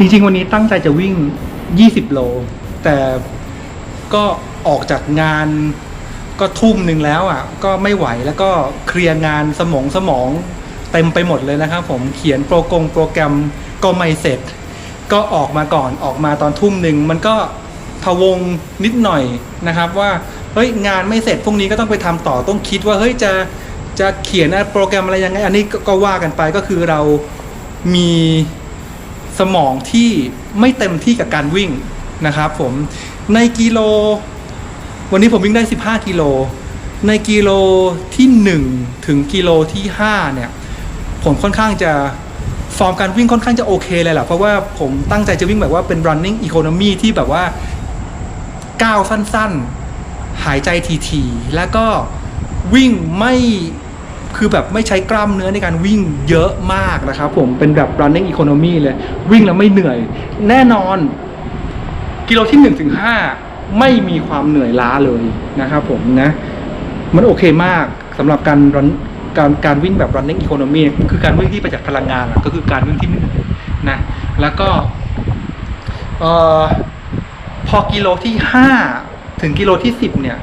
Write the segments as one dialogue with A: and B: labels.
A: จริง ๆ วันนี้ตั้งใจจะวิ่ง 20 โล แต่ก็ออกจากงานก็ทุ่มหนึ่งแล้วอะ ก็ไม่ไหวแล้วก็เคลียร์งานสมองสมองเต็มไปหมดเลยนะครับผมเขียนโปรกงโปรแกรมก็ไม่เสร็จ ก็ออกมาก่อนออกมาตอนทุ่มหนึ่งมันก็พะวงนิดหน่อยนะครับว่าเฮ้ยงานไม่เสร็จพรุ่งนี้ก็ต้องไปทำต่อต้องคิดว่าเฮ้ยจะจะเขียนโปรแกรมอะไรยังไง อันนี้ก็ว่ากันไปก็คือเรามี สมองที่ไม่เต็มที่กับการวิ่งนะครับผมในกิโล วันนี้ผมวิ่งได้ 15 กิโล ในกิโลที่ 1 ถึงกิโลที่ 5 เนี่ย ผมค่อนข้างจะฟอร์มการวิ่งค่อนข้างจะโอเคเลยแหละเพราะว่าผมตั้งใจจะวิ่งแบบว่าเป็น running economy ที่แบบว่าก้าวสั้นๆ หายใจทีๆ แล้วก็วิ่งไม่ คือแบบไม่ใช้กล้ามเนื้อในการวิ่งเยอะมากนะครับผมเป็นแบบ running economy เลย วิ่งแล้วไม่เหนื่อย แน่นอน กิโลที่หนึ่งถึงห้าไม่มีความเหนื่อยล้าเลยนะครับผมนะ มันโอเคมากสำหรับการรันการการวิ่งแบบ running economy คือการวิ่งที่ประหยัดพลังงานก็คือการวิ่งที่ไม่เหนื่อยนะ แล้วก็เออพอกิโลที่ห้าถึงกิโลที่สิบเนี่ย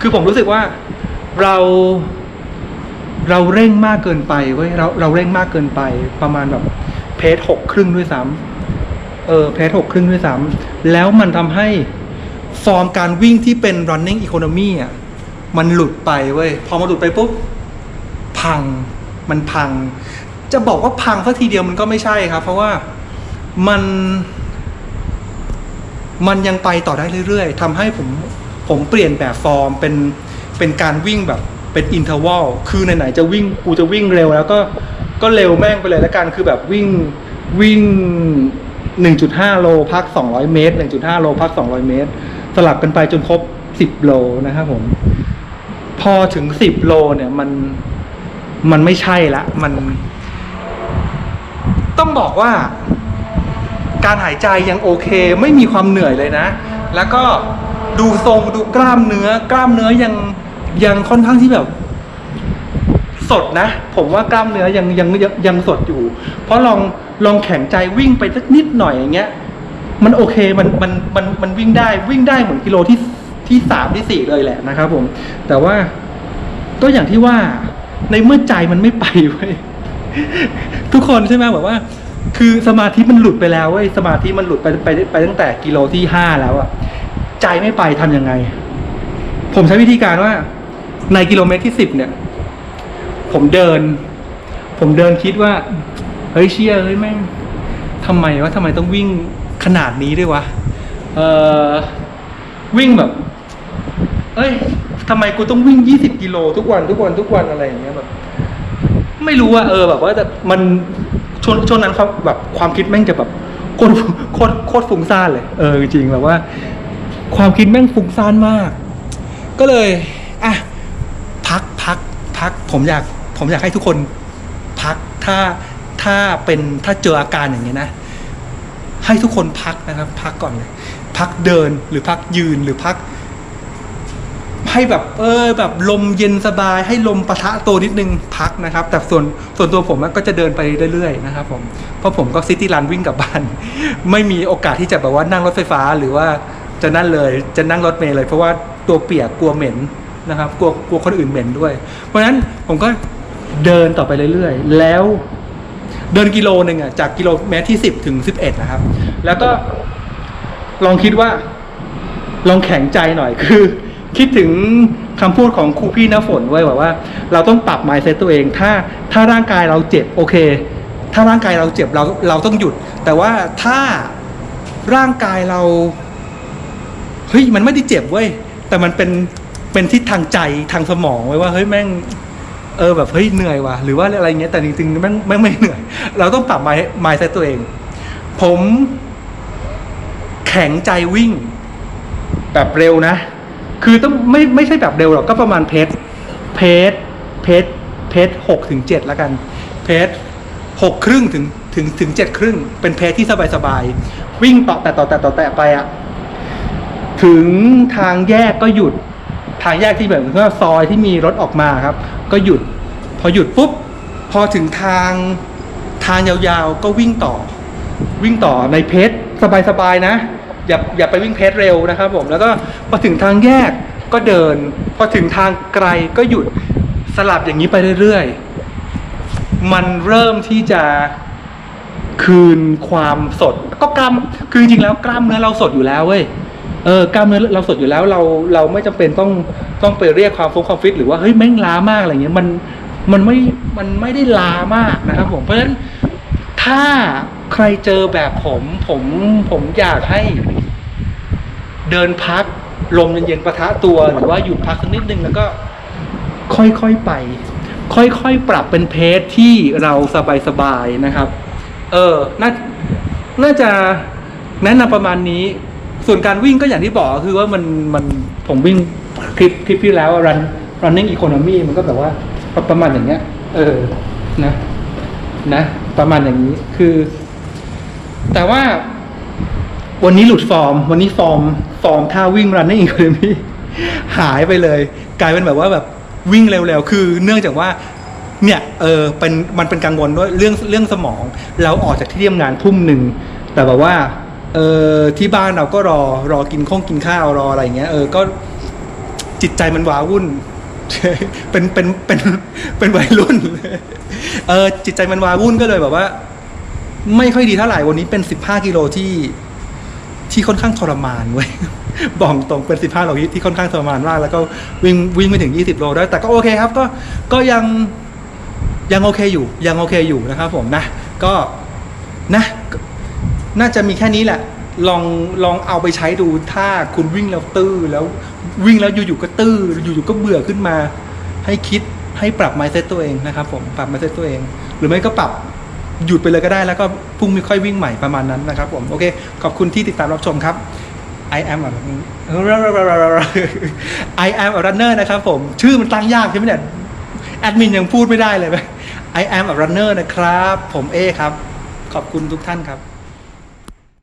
A: คือผมรู้สึกว่าเรา เราเร่งมากเกินไปเว้ยเราเราเร่งมากเกินไป ประมาณแบบเพจหกครึ่งด้วยซ้ำเออเพจหกครึ่งด้วยซ้ำแล้วมันทำให้ฟอร์มการวิ่งที่เป็น running economy อะมันหลุดไปเว้ยพอมันหลุดไปปุ๊บพังมันพัง จะบอกว่าพังสักทีเดียวมันก็ไม่ใช่ครับ เพราะว่ามันมันยังไปต่อได้เรื่อยๆทำให้ผมผมเปลี่ยนแบบฟอร์มเป็นเป็นการวิ่งแบบ เป็นอินเทอร์วัลคือไหนๆจะวิ่งกูจะวิ่งเร็วแล้วก็ก็เร็วแม่งไปเลยแล้วกันคือแบบวิ่งวิ่ง 1.5 โลพัก 200 เมตร 1.5 โลพัก 200 เมตร สลับกันไปจนครบ 10 โลนะครับผม พอถึง 10 โลเนี่ยมันมันไม่ใช่ละ มัน ต้องบอกว่า การหายใจยังโอเค ไม่มีความเหนื่อยเลยนะ แล้วก็ดูทรงดูกล้ามเนื้อกล้ามเนื้อยัง ยังค่อนข้างที่แบบ สดนะ ผมว่ากล้ามเนื้อยังยังยังยังสดอยู่ เพราะลองลองแข็งใจวิ่งไปสักนิดหน่อยอย่างเงี้ย มันโอเคมันมันมันมันวิ่งได้วิ่งได้เหมือนกิโลที่ที่สามที่สี่เลยแหละนะครับผม แต่ว่าก็อย่างที่ว่าในเมื่อใจมันไม่ไปเว้ยทุกคนใช่ไหมแบบว่า คือสมาธิมันหลุดไปแล้วเว้ยสมาธิมันหลุดไปไปไปตั้งแต่กิโลที่ห้าแล้วอะใจไม่ไปทำยังไง ผมใช้วิธีการว่า ในกิโลเมตรที่สิบเนี่ย ผมเดิน ผมเดินคิดว่า เฮ้ยเชียเฮ้ยแม่งทำไมวะทำไมต้องวิ่งขนาดนี้ด้วยวะเออวิ่งแบบ เอ้ยทำไมกูต้องวิ่งยี่สิบกิโลทุกวันทุกวันทุกวันอะไรอย่างเงี้ยแบบไม่รู้ว่าเออแบบว่าแต่มันช่วงช่วงนั้นเขาแบบความคิดแม่งจะแบบโคตรโคตรโคตรฟุ้งซ่านเลย เออจริงแบบว่า ความคิดแม่งฟุ้งซ่านมาก ก็เลย พักผมอยากผมอยากให้ทุกคนพักถ้าถ้าเป็นถ้าเจออาการอย่างนี้นะ ให้ทุกคนพักนะครับ พักก่อนเลยพักเดินหรือพักยืนหรือพัก ให้แบบเออแบบลมเย็นสบาย ให้ลมปะทะตัวนิดนึงพักนะครับ แต่ส่วนส่วนตัวผมก็จะเดินไปเรื่อยๆนะครับผมเพราะผมก็ซิตี้รันวิ่งกลับบ้าน ไม่มีโอกาสที่จะแบบว่านั่งรถไฟฟ้าหรือว่าจะนั่นเลยจะนั่งรถเมล์เลย เพราะว่าตัวเปียกกลัวเหม็น นะครับกลัวกลัวคนอื่นเหม็นด้วย เพราะฉะนั้นผมก็เดินต่อไปเรื่อยๆ แล้วเดินกิโลหนึ่งอะจากกิโลเมตรที่สิบถึงสิบเอ็ดนะครับ แล้วก็ลองคิดว่า ลองแข็งใจหน่อยคือ คิดถึงคำพูดของครูพี่น้ำฝนไว้แบบว่า เราต้องปรับ mindset ตัวเอง ถ้าถ้าร่างกายเราเจ็บโอเค ถ้าร่างกายเราเจ็บเราเราต้องหยุด แต่ว่าถ้าร่างกายเราเฮ้ยมันไม่ได้เจ็บเว้ยแต่มันเป็น เป็นทิศทางใจทางสมองไว้ว่าเฮ้ยแม่งเออแบบเฮ้ยเหนื่อยว่ะหรือว่าอะไรเงี้ยแต่จริงๆแม่งแม่งไม่เหนื่อย เราต้องปรับ mind mindset ตัวเอง ผมแข็งใจวิ่ง แบบเร็วนะ คือต้องไม่ไม่ใช่แบบเร็วหรอกก็ประมาณเพจเพจเพจเพจหกถึงเจ็ดแล้วกัน เพจหกครึ่งถึงถึงถึงเจ็ดครึ่ง เป็นเพจที่สบายสบายๆวิ่งต่อแต่ต่อแต่ต่อแต่ไปอะถึงทางแยกก็หยุด ทางแยกที่แบบว่าซอยที่มีรถออกมาครับ ก็หยุด พอหยุดปุ๊บ พอถึงทางทางยาวๆ ก็วิ่งต่อ วิ่งต่อในเพจสบายๆนะ อย่าอย่าไปวิ่งเพจเร็วนะครับผมแล้วก็พอถึงทางแยกก็เดิน พอถึงทางไกลก็หยุดสลับอย่างนี้ไปเรื่อยๆ มันเริ่มที่จะคืนความสด ก็กล้ามคือจริงๆแล้วกล้ามเนื้อเราสดอยู่แล้วเว้ย เออกล้ามเนื้อเราสดอยู่แล้วเราเราไม่จำเป็นต้องต้องไปเรียกความฟุ้งความฟิตหรือว่าเฮ้ยแม่งล้ามากอะไรเงี้ยมันมันไม่มันไม่ได้ล้ามากนะครับผมเพราะฉะนั้นถ้าใครเจอแบบผมผมผมอยากให้เดินพักลมเย็นๆประทะตัวหรือว่าหยุดพักสักนิดนึงแล้วก็ค่อยๆไป ค่อยๆปรับเป็นเพจที่เราสบายๆนะครับ เออน่าน่าจะแนะนำประมาณนี้ ส่วนการวิ่งก็อย่างที่บอกคือว่ามันมันผมวิ่งคลิปคลิปที่แล้วอะ run running economy มันก็แบบว่าประมาณอย่างเงี้ย เออนะนะ ประมาณอย่างนี้คือ แต่ว่า วันนี้หลุดฟอร์ม วันนี้ฟอร์มฟอร์มท่าวิ่ง running economy หายไปเลย กลายเป็นแบบว่าแบบวิ่งเร็วๆ คือเนื่องจากว่าเนี่ยเออเป็นมันเป็นกังวลด้วยเรื่องเรื่องสมอง เราออกจากที่ทำงานทุ่มหนึ่งแต่แบบว่า เออที่บ้านเราก็รอรอกินข้องกินข้าวรออะไรอย่างเงี้ยเออก็จิตใจมันว้าวุ่น เป็นเป็นเป็นเป็นวัยรุ่น เออจิตใจมันว้าวุ่นก็เลยแบบว่า ไม่ค่อยดีเท่าไหร่วันนี้เป็นสิบห้ากิโลที่ที่ค่อนข้างทรมานเว้ยบอกตรงเป็นสิบห้าโลที่ที่ค่อนข้างทรมานมาก แล้วก็วิ่งวิ่งไม่ถึงยี่สิบโลได้แต่ก็โอเคครับ ก็ก็ยังยังโอเคอยู่ ยังโอเคอยู่นะครับผมนะ ก็นะ น่าจะมีแค่นี้แหละ ลองลองเอาไปใช้ดูถ้าคุณวิ่งแล้วตื้อแล้ววิ่งแล้วอยู่ๆก็ตื้ออยู่ๆก็เบื่อขึ้นมา ให้คิดให้ปรับ mindset ตัวเองนะครับผมปรับ mindset ตัวเอง หรือไม่ก็ปรับหยุดไปเลยก็ได้แล้วก็พรุ่งนี้ค่อยวิ่งใหม่ประมาณนั้นนะครับผมโอเค ขอบคุณที่ติดตามรับชมครับ I am a I am a runner นะครับผม ชื่อมันตั้งยากใช่ไหมเนี่ยแอดมินยังพูดไม่ได้เลยไหม I am a runner นะครับ ผมเอครับ ขอบคุณทุกท่านครับ